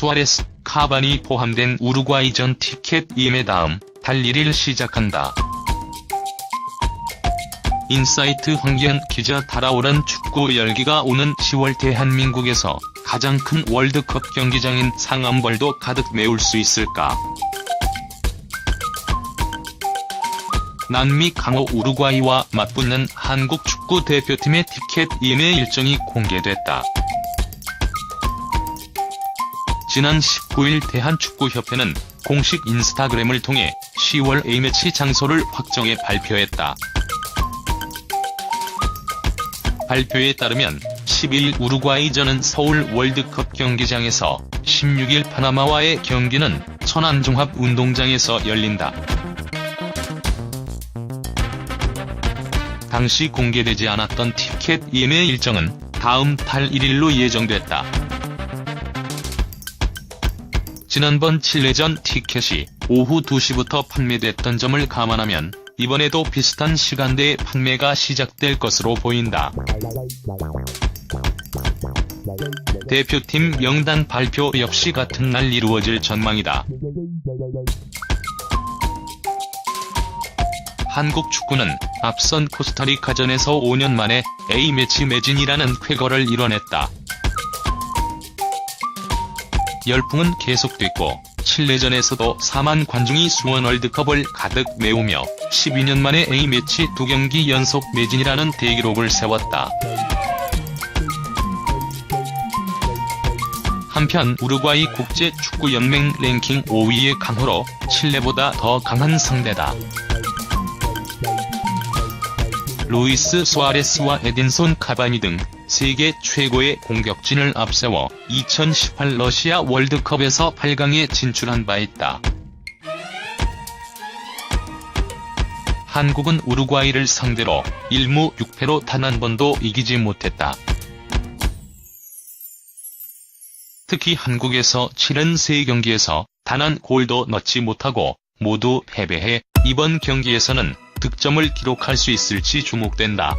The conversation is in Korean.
수아레스, 카바니 포함된 우루과이전 티켓 예매 다음 달 1일 시작한다. 인사이트 황기현 기자 달아오른 축구 열기가 오는 10월 대한민국에서 가장 큰 월드컵 경기장인 상암벌도 가득 메울 수 있을까? 남미 강호 우루과이와 맞붙는 한국 축구 대표팀의 티켓 예매 일정이 공개됐다. 지난 19일 대한축구협회는 공식 인스타그램을 통해 10월 A매치 장소를 확정해 발표했다. 발표에 따르면 10일 우루과이전은 서울 월드컵 경기장에서 16일 파나마와의 경기는 천안종합운동장에서 열린다. 당시 공개되지 않았던 티켓 예매 일정은 다음 달 1일로 예정됐다. 지난번 칠레전 티켓이 오후 2시부터 판매됐던 점을 감안하면 이번에도 비슷한 시간대에 판매가 시작될 것으로 보인다. 대표팀 명단 발표 역시 같은 날 이루어질 전망이다. 한국 축구는 앞선 코스타리카전에서 5년 만에 A매치 매진이라는 쾌거를 이뤄냈다. 열풍은 계속됐고 칠레전에서도 4만 관중이 수원 월드컵을 가득 메우며 12년 만에 A매치 두 경기 연속 매진이라는 대기록을 세웠다. 한편 우루과이 국제축구연맹 랭킹 5위의 강호로 칠레보다 더 강한 상대다. 루이스 수아레스와 에딘손 카바니 등 세계 최고의 공격진을 앞세워 2018 러시아 월드컵에서 8강에 진출한 바 있다. 한국은 우루과이를 상대로 1무 6패로 단 한 번도 이기지 못했다. 특히 한국에서 치른 3경기에서 단 한 골도 넣지 못하고 모두 패배해 이번 경기에서는 득점을 기록할 수 있을지 주목된다.